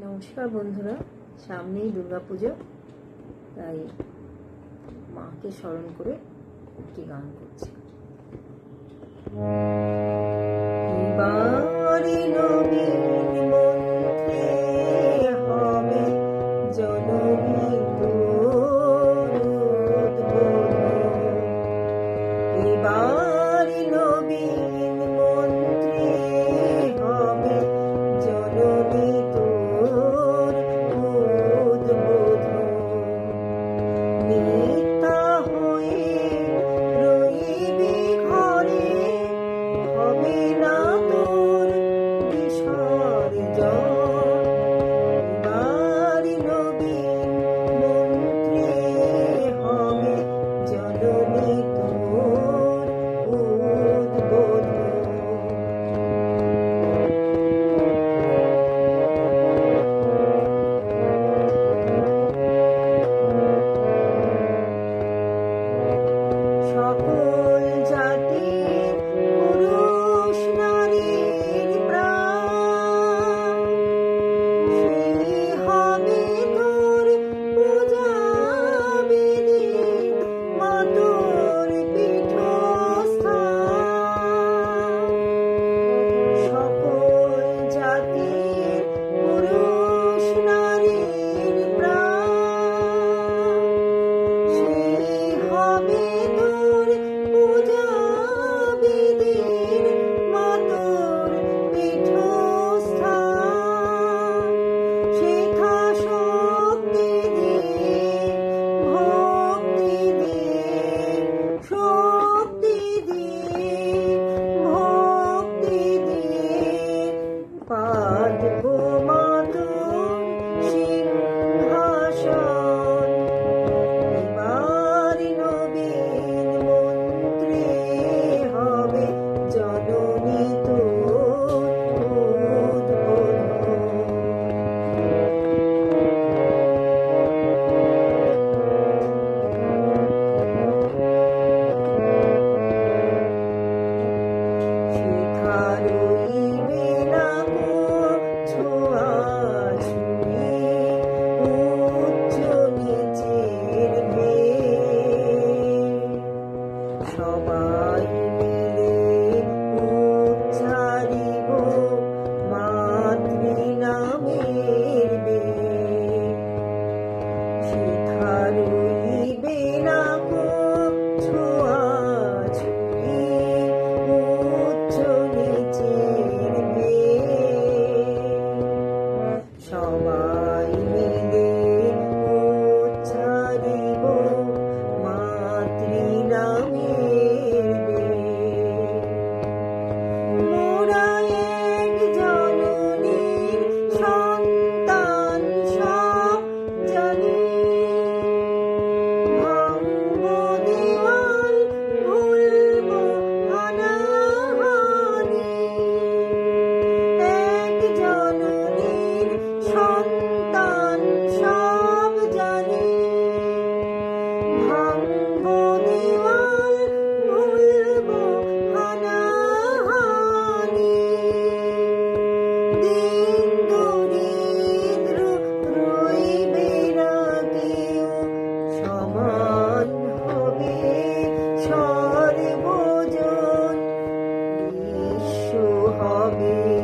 নমস্কার বন্ধুরা সামনেই দুর্গাপুজো তাই মাকে স্মরণ করে একটি গান করছি। of me.